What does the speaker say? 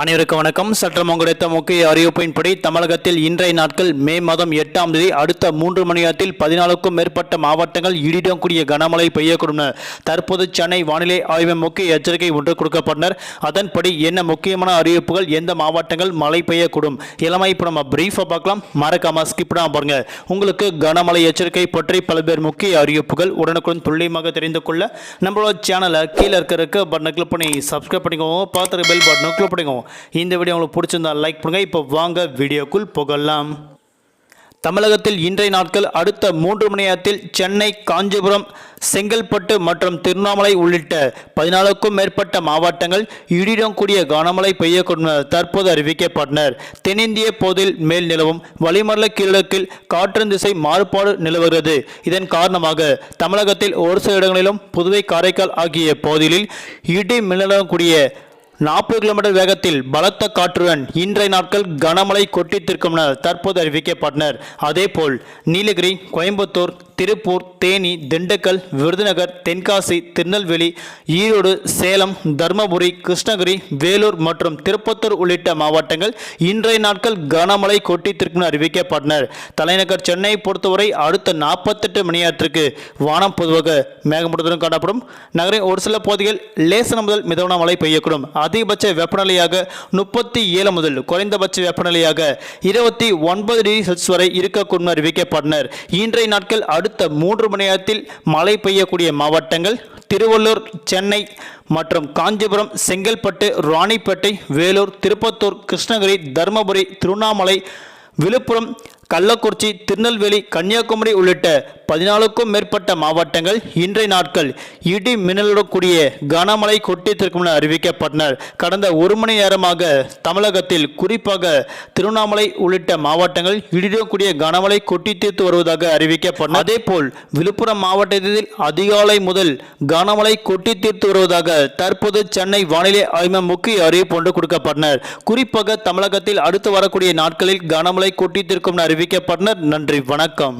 அனைவருக்கும் வணக்கம். சற்றம் கிடைத்த முக்கிய அறிவிப்பின்படி தமிழகத்தில் இன்றைய நாட்கள் மே மாதம் எட்டாம் தேதி அடுத்த மூன்று மணி நேரத்தில் பதினாலுக்கும் மேற்பட்ட மாவட்டங்கள் இடியுடன் கூடிய கனமழை பெய்யக்கூடும் தற்போது சென்னை வானிலை ஆய்வு முக்கிய எச்சரிக்கை ஒன்று கொடுக்கப்பட்டனர். அதன்படி என்ன முக்கியமான அறிவிப்புகள் எந்த மாவட்டங்கள் மழை பெய்யக்கூடும்? இளமை இப்போ நம்ம பிரீஃபாக பார்க்கலாம். மறக்காம ஸ்கிப் பண்ணாம பாருங்க. உங்களுக்கு கனமழை எச்சரிக்கை பற்றி பல்வேறு முக்கிய அறிவிப்புகள் உடனுக்குடன் துல்லியமாக தெரிந்து கொள்ள நம்மளோட சேனலை கீழே இருக்க பட்டனை கிளிக் பண்ணி சப்ஸ்கிரைப் பண்ணிக்கோங்க. பார்த்துருக்க பெல் பட்டனை கிளிக் பண்ணிக்கோங்க. இந்த வீடியோ உங்களுக்கு பிடிச்சிருந்தா லைக் பண்ணுங்கள் இப்போ வாங்க வீடியோக்குள் புகழலாம் தமிழகத்தில் இன்றைய நாட்கள் அடுத்த மூன்று மணி நேரத்தில் சென்னை காஞ்சிபுரம் செங்கல்பட்டு மற்றும் திருவண்ணாமலை உள்ளிட்ட பதினாலுக்கும் மேற்பட்ட மாவட்டங்கள் இடியுடன் கூடிய கனமழை பெய்யக்கூடும் தற்போது அறிவிக்கப்பட்டனர். தென்னிந்திய போதில் மேல் நிலவும் வளிமண்டல கீழக்கில் காற்றின் திசை மாறுபாடு நிலவுகிறது. இதன் காரணமாக தமிழகத்தில் ஒரு சில இடங்களிலும் புதுவை காரைக்கால் ஆகிய பகுதிகளில் இடி மின்னலுடன் கூடிய நாற்பது கிலோமீட்டர் வேகத்தில் பலத்த காற்றுடன் இன்றைய நாட்கள் கனமழை கொட்டித்திருக்கும் என தற்போது அறிவிக்கப்பட்டனர். அதேபோல் நீலகிரி கோயம்புத்தூர் திருப்பூர் தேனி திண்டுக்கல் விருதுநகர் தென்காசி திருநெல்வேலி ஈரோடு சேலம் தர்மபுரி கிருஷ்ணகிரி வேலூர் மற்றும் திருப்பத்தூர் உள்ளிட்ட மாவட்டங்கள் இன்றைய நாட்கள் கனமழை கொட்டித்திற்கும் அறிவிக்கப்பட்டனர். தலைநகர் சென்னையை பொறுத்தவரை அடுத்த நாற்பத்தெட்டு மணி நேரத்திற்கு வானம் பொதுவாக மேகமூட்டத்துடன் காணப்படும். நகரின் ஒரு சில பகுதிகள் லேசன முதல் மிதமான மழை பெய்யக்கூடும். அதிகபட்ச வெப்பநிலையாக முப்பத்தி ஏழு முதல் குறைந்தபட்ச வெப்பநிலையாக இருபத்தி ஒன்பது டிகிரி செல்சியஸ் வரை இருக்கக்கூடும் அறிவிக்கப்பட்டனர். இன்றைய நாட்கள் அடுத்த மூன்று மணி நேரத்தில் மழை பெய்யக்கூடிய மாவட்டங்கள் திருவள்ளூர் சென்னை மற்றும் காஞ்சிபுரம் செங்கல்பட்டு ராணிப்பேட்டை வேலூர் திருப்பத்தூர் கிருஷ்ணகிரி தருமபுரி திருவண்ணாமலை விழுப்புரம் கள்ளக்குறிச்சி திருநெல்வேலி கன்னியாகுமரி உள்ளிட்ட பதினாலுக்கும் மேற்பட்ட மாவட்டங்கள் இன்றைய நாட்கள் இடி மின்னலுடன் கூடிய கனமழை கொட்டித்திருக்கும் என அறிவிக்கப்பட்டனர். கடந்த ஒரு மணி நேரமாக தமிழகத்தில் குறிப்பாக திருவண்ணாமலை உள்ளிட்ட மாவட்டங்கள் இடியுடன் கூடிய கனமழை கொட்டி தீர்த்து வருவதாக அறிவிக்கப்பட்டனர் அதேபோல் விழுப்புரம் மாவட்டத்தில் அதிகாலை முதல் கனமழை கொட்டி தீர்த்து வருவதாக தற்போது சென்னை வானிலை ஆய்வு முக்கிய அறிவிப்பு ஒன்று கொடுக்கப்பட்டனர். குறிப்பாக தமிழகத்தில் அடுத்து வரக்கூடிய நாட்களில் கனமழை கொட்டி தீர்க்கும் என அறிவிக்கப்பட்டனர். நன்றி வணக்கம்.